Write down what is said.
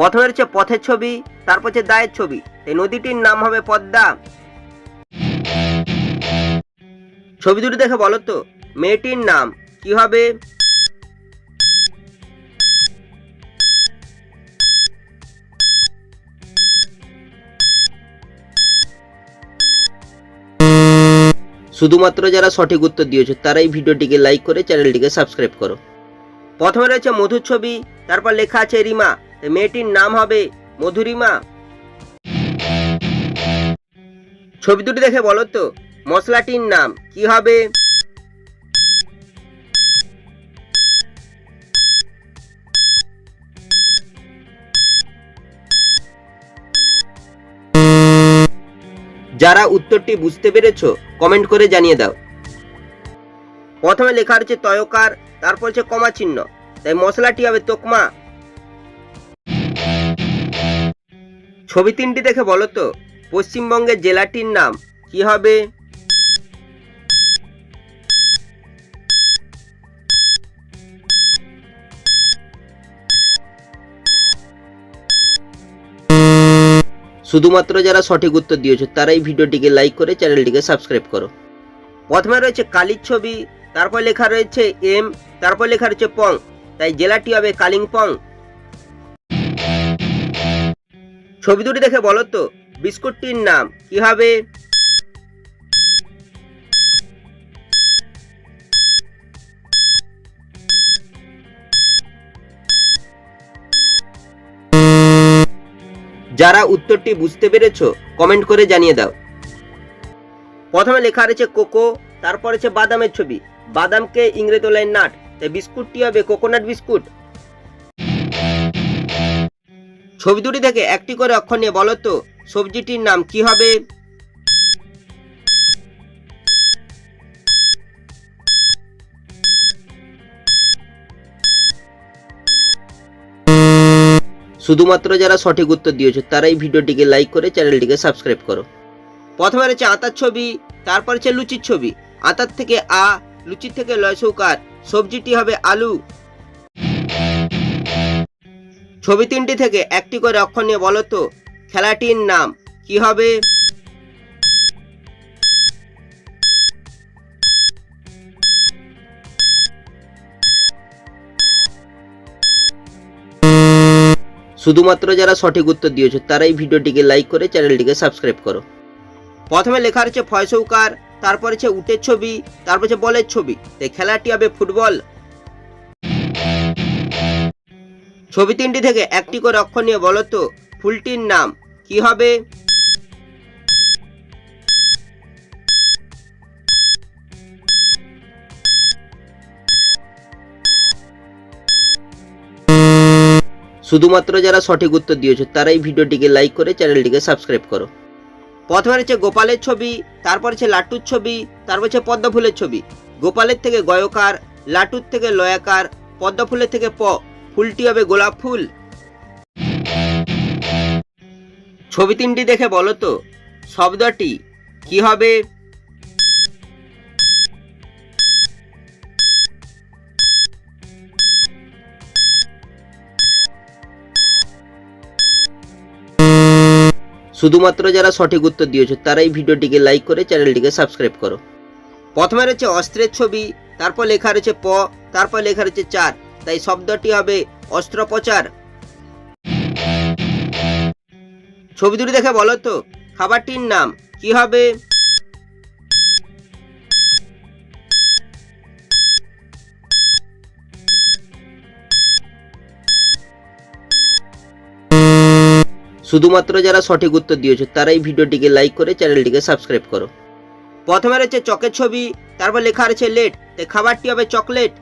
প্রথমে হচ্ছে পথের ছবি, তারপর হচ্ছে দায়ের ছবি। এই নদীটির নাম হবে পদ্মা। ছবি দুটি দেখে বলো তো, মেয়েটির নাম কি হবে? শুধুমাত্র যারা সঠিক উত্তর দিয়েছ, তারাই ভিডিওটিকে লাইক করে চ্যানেলটিকে সাবস্ক্রাইব করো। প্রথমে রয়েছে মধুর ছবি, তারপর লেখা আছে রিমা। এই মেয়েটির নাম হবে মধুরিমা। ছবি দুটি দেখে বলো তো, মশলাটির নাম কি হবে? যারা উত্তরটি বুঝতে পেরেছ কমেন্ট করে জানিয়ে দাও। প্রথমে লেখা রয়েছে তয়কার, তারপর হচ্ছে কমা চিহ্ন। তাই মশলাটি হবে তোকমা। ছবি তিনটি দেখে বলো তো। পশ্চিমবঙ্গের জেলাটির নাম কি হবে? শুধুমাত্র যারা সঠিক উত্তর দিয়েছ তারাই ভিডিওটিকে লাইক করে চ্যানেলটিকে সাবস্ক্রাইব করো। প্রথমে রয়েছে কালির ছবি, তারপর লেখা রয়েছে এম, তারপর লেখা রয়েছে পং। তাই জেলাটি হবে কালিম্পং। ছবি দুটি দেখে বলো তো, বিস্কুটটির নাম কি হবে? যারা উত্তরটি বুঝতে পেরেছ কমেন্ট করে জানিয়ে দাও। প্রথমে লেখা রয়েছে কোকো, তারপর হচ্ছে বাদামের ছবি। বাদামকে ইংরেজি লাইন নাট, তাই বিস্কুটটি হবে কোকোনাট বিস্কুট। ছবি দুটি থেকে একটি করে অক্ষর নিয়ে বলো তো, সবজিটির নাম কি হবে? শুধুমাত্র যারা সঠিক উত্তর দিয়েছ, তারাই ভিডিওটিকে লাইক করে চ্যানেলটিকে সাবস্ক্রাইব করো। প্রথমে রয়েছে আতার ছবি, তারপর হচ্ছে লুচির ছবি। আতার থেকে আ, লুচির থেকে লয় সৌকার। সবজিটি হবে আলু। ছবি তিনটি থেকে একটি করে অক্ষর নিয়ে বলো তো, খেলাটির নাম কি হবে? শুধুমাত্র যারা সঠিক উত্তর দিয়েছ, তারাই ভিডিওটিকে লাইক করে চ্যানেলটিকে সাবস্ক্রাইব করো। প্রথমে লেখা রয়েছে ফয়সৌকার, তারপরে হচ্ছে উটের ছবি, তারপর হচ্ছে বলের ছবি। তাই খেলাটি হবে ফুটবল ছবি তিনটি থেকে একটি করে অক্ষর নিয়ে বলো তো, ফুলটির নাম কি হবে? শুধুমাত্র যারা সঠিক উত্তর দিয়েছ তারাই ভিডিওটিকে লাইক করে চ্যানেলটিকে সাবস্ক্রাইব করো। প্রথমে হচ্ছে গোপালের ছবি, তারপর হচ্ছে লাট্টুর ছবি, তারপর হচ্ছে পদ্মফুলের ছবি। গোপালের থেকে গয়কার, লাটুর থেকে লয়াকার পদ্ম ফুলের থেকে প ফুলটি হবে গোলাপ ফুল। ছবি তিনটি দেখে বলো তো, শব্দটি কি হবে? শুধুমাত্র যারা সঠিক উত্তর দিয়েছ তারাই ভিডিওটিকে লাইক করে চ্যানেলটিকে সাবস্ক্রাইব করো। প্রথমে রয়েছে অস্ত্রের ছবি, তারপর লেখা রয়েছে প, তারপর লেখা রয়েছে চার। তাই শব্দটি হবে অস্ত্রোপচার। ছবি দুটি দেখে বলো তো, খাবারটির নাম কি হবে? শুধুমাত্র যারা সঠিক উত্তর দিয়েছ, তারাই ভিডিওটিকে লাইক করে চ্যানেলটিকে সাবস্ক্রাইব করো। প্রথমে রয়েছে চকের ছবি, তারপর লেখা রয়েছে লেট তাই খাবারটি হবে চকলেট